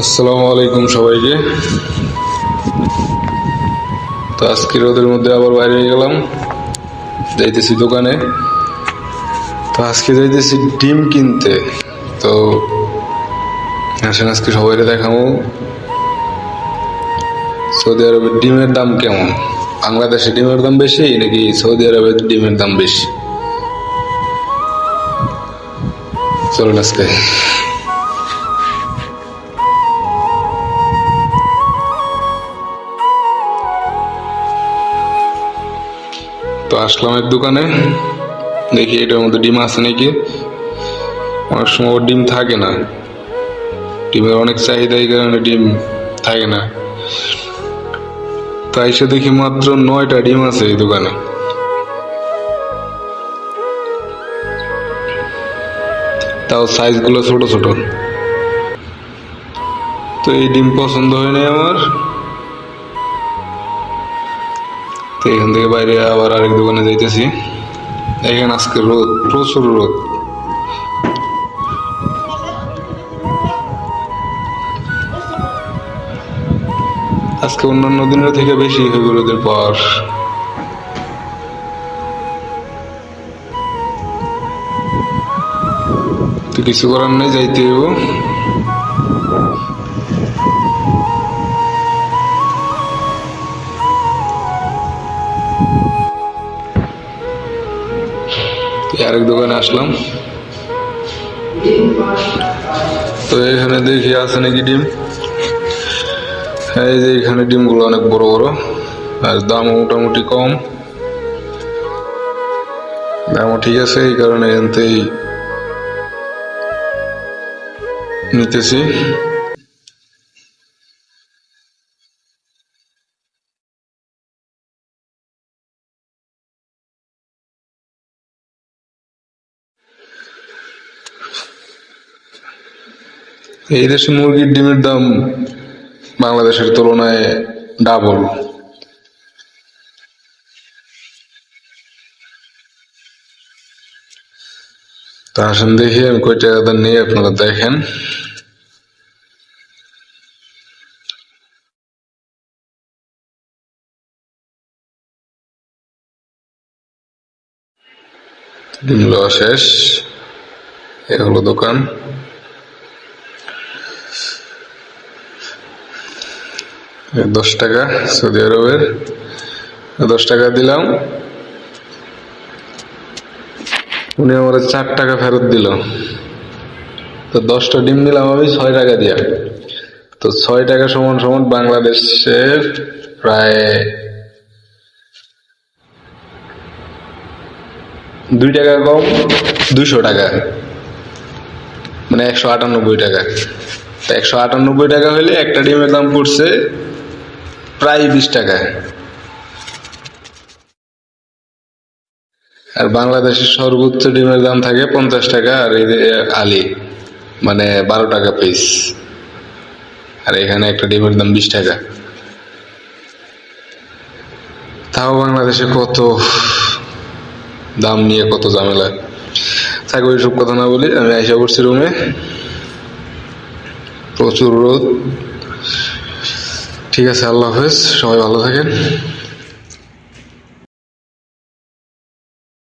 আসসালামু আলাইকুম সবাইকে। তো আজকে রোদের মধ্যে আবার বাইরে গেলাম। যাইতেছি দোকানে। তো আজকে যাইতেছি ডিম কিনতে। তো আসেন, আজকে সবাই দেখাবো সৌদি আরবের ডিমের দাম কেমন? বাংলাদেশে ডিমের দাম বেশি নাকি সৌদি আরবের ডিমের দাম বেশি? চলুন আজকে। তো আসলাম এক দোকানে। দেখি এটার মধ্যে ডিম আছে নাকি। অনেক সময় ওর ডিম থাকে না। ডিমের অনেক চাহিদা এই কারণে ডিম থাকে না। তাই সে দেখি মাত্র নয়টা ডিম আছে এই দোকানে। তাও সাইজগুলো ছোট ছোট। তো এই ডিম পছন্দ হয় হয়নি আমার। তো এখান থেকে বাইরে আবার আরেক দোকানে যাইতেছি। এখানে আজকে রোদ, প্রচুর রোদ। আজকে অন্যান্য দিনের থেকে বেশি হইব রোদের পর তো কিছু করার নেই, যাইতে হইব। আরেক দোকানে আসলাম। তো এখানে দেখি আছে নাকি ডিম? এই যে এখানে ডিমগুলো অনেক বড় বড়, আর দামও মোটামুটি কম। দামও ঠিক আছে, এই কারণে এনতেই নিতেছি। এই দেশে মুরগির ডিমের দাম বাংলাদেশের তুলনায় ডাবল তা আসেন দেখি আমি কয় টাকা নিয়ে আপনারা দেখেন। ডিম শেষ। এ হলো দোকান। দশ টাকা সৌদি আরবের। দশ টাকা দিলাম। উনি আমার চার টাকা ফেরত দিল। তো দশটা ডিম নিলাম আমি ছয় টাকা দিয়া। তো ছয় টাকা সমান সমান বাংলাদেশের প্রায় দুই টাকা কম দুইশো টাকা। মানে একশো আটানব্বই টাকা। তো একশো আটানব্বই টাকা হলে একটা ডিমের দাম পড়ছে প্রায় বিশ টাকা আর বাংলাদেশের সর্বোচ্চ ডিমের দাম থাকে পঞ্চাশ টাকা, আর আলি মানে বারো টাকা পিস আর এখানে একটা ডিমের দাম বিশ টাকা। তাও বাংলাদেশে কত দাম নিয়ে কত ঝামেলা। থাকবে এইসব কথা না বলি আমি আইসা করছি রুমে প্রচুর রোদ। ঠিক আছে আল্লাহ হাফেজ। সবাই ভালো থাকেন।